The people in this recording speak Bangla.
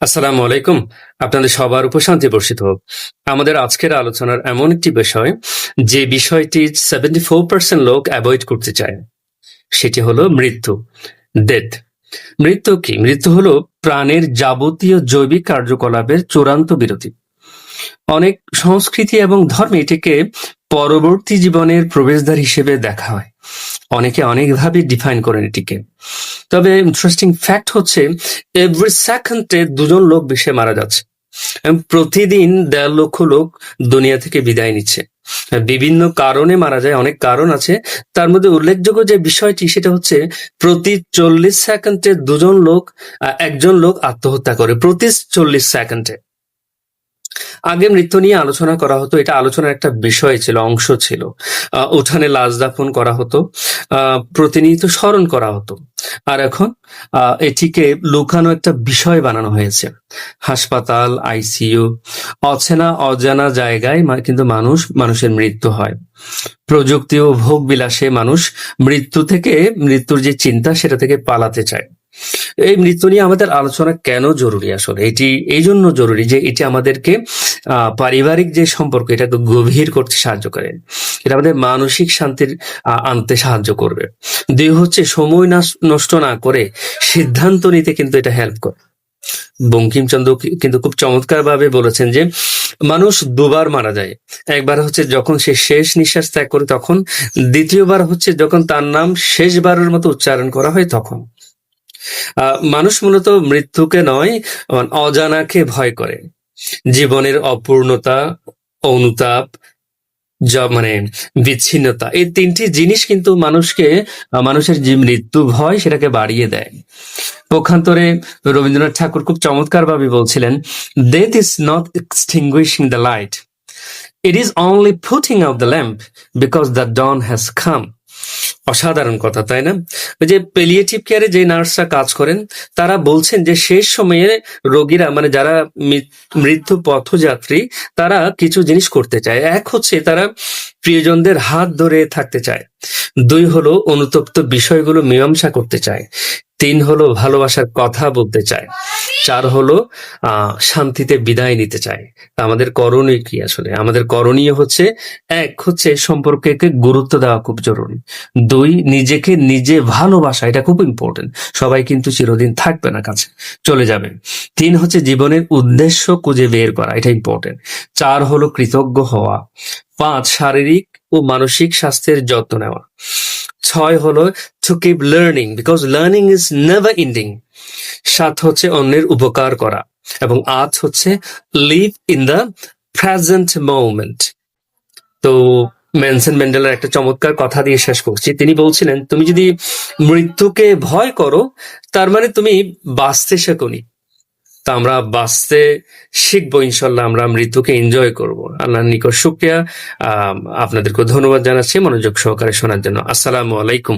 আসসালামু আলাইকুম। আপনাদের সবার উপর শান্তি বর্ষিত হোক। আমাদের আজকের আলোচনার এমন একটি বিষয়, যে বিষয়টি সেভেন্টি ফোর পার্সেন্ট লোক অ্যাভয়েড করতে চায়। সেটি হলো মৃত্যু ডেথ মৃত্যু কি? মৃত্যু হলো প্রাণের যাবতীয় জৈবিক কার্যকলাপের চূড়ান্ত বিরতি। অনেক সংস্কৃতি এবং ধর্মে এটিকে পরবর্তী জীবনের প্রবেশদ্বার হিসেবে দেখা হয়। অনেকে অনেকভাবে ডিফাইন করেন এটিকে। তবে ইন্টারেস্টিং ফ্যাক্ট হচ্ছে এভরি সেকেন্ডে দুজন লোক বিষে মারা যাচ্ছে। প্রতিদিন দেড় লক্ষ লোক দুনিয়া থেকে বিদায় নিচ্ছে। বিভিন্ন কারণে মারা যায়, অনেক কারণ আছে। তার মধ্যে উল্লেখযোগ্য যে বিষয়টি, সেটা হচ্ছে প্রতি চল্লিশ সেকেন্ডে দুজন লোক একজন লোক আত্মহত্যা করে। প্রতি চল্লিশ সেকেন্ডে আগে মৃত্যু নিয়ে আলোচনা করা হতো, এটা আলোচনার একটা বিষয় ছিল, অংশ ছিল। উঠানে লাশ দাফন করা হতো প্রতিনিয়ত স্মরণ করা হতো। আর এখন এটিকে লুকানো একটা বিষয় বানানো হয়েছে। হাসপাতাল, আইসিইউ, অচেনা, অজানা জায়গায় কিন্তু মানুষ, মানুষের মৃত্যু হয়। প্রযুক্তি ও ভোগ বিলাসে মানুষ মৃত্যু থেকে, মৃত্যুর যে চিন্তা, সেটা থেকে পালাতে চায়। এই মৃত্যু নিয়ে আমাদের আলোচনা কেন জরুরি আসলে? এটি, এই জন্য জরুরি যে এটি আমাদেরকে পারিবারিক যে সম্পর্ক, এটাকে গভীর করতে সাহায্য করে। এটা আমাদের মানসিক শান্তির আনতে সাহায্য করবে। দুই হচ্ছে সময় নষ্ট না করে সিদ্ধান্ত নিতে কিন্তু এটা হেল্প করে। বঙ্কিমচন্দ্র কিন্তু খুব চমৎকার ভাবে বলেছেন যে, মানুষ দুবার মারা যায়। একবার হচ্ছে যখন সে শেষ নিঃশ্বাস ত্যাগ করে তখন, দ্বিতীয়বার হচ্ছে যখন তার নাম শেষবারের মতো উচ্চারণ করা হয় তখন। মানুষ মূলত মৃত্যুকে নয় অজানাকে ভয় করে। জীবনের অপূর্ণতা, অনুতাপ, যা মানে বিচ্ছিন্নতা, এই তিনটি জিনিস কিন্তু মানুষকে মানুষের যে মৃত্যু ভয় সেটাকে বাড়িয়ে দেয়। পক্ষান্তরে রবীন্দ্রনাথ ঠাকুর খুব চমৎকার ভাবে বলছিলেন death is not extinguishing the light it is only putting out the lamp because the dawn has come অসাধারণ কথা, তাই না? ওই যে পেলিয়েটিভ কেয়ারে যে নার্সরা কাজ করেন, তারা বলছেন যে শেষ সময়ে রোগীরা মানে যারা মৃত্যু পথযাত্রী, তারা কিছু জিনিস করতে চায়। এক হচ্ছে তারা প্রিয়জনদের হাত ধরে থাকতে চায়। দুই হলো অনুতপ্ত বিষয়গুলো মীমাংসা করতে চায়। তিন হলো ভালোবাসার কথা বলতে চায়। চার হলো শান্তিতে বিদায় নিতে চায়। আমাদের করণীয় কি আসলে? আমাদের করণীয় হচ্ছে, এক হচ্ছে সম্পর্কে গুরুত্ব দেওয়া খুব জরুরি। দুই, নিজেকে নিজে ভালোবাসা, এটা খুব ইম্পর্টেন্ট সবাই কিন্তু চিরদিন থাকবে না কাছে, চলে যাবে। তিন হচ্ছে জীবনের উদ্দেশ্য খুঁজে বের করা, এটা ইম্পর্টেন্ট চার হলো কৃতজ্ঞ হওয়া। পাঁচ, শারীরিক ও মানসিক স্বাস্থ্যের যত্ন নেওয়া। ছয় হলো to keep learning because learning is never ending সাত হচ্ছে অন্যের উপকার করা, এবং আট হচ্ছে live in the present moment তো মেনসন ম্যান্ডেলার একটা চমৎকার কথা দিয়ে শেষ করছি। তিনি বলছিলেন, তুমি যদি মৃত্যুকে ভয় করো, তার মানে তুমি বাঁচতে শেখনি। তা আমরা বাঁচতে শিখব, ইনশাল্লাহ আমরা মৃত্যুকে এনজয় করব। আল্লাহর নিকট শুক্রিয়া। আপনাদেরকে ধন্যবাদ জানাচ্ছি মনোযোগ সহকারে শোনার জন্য। আসসালামু আলাইকুম।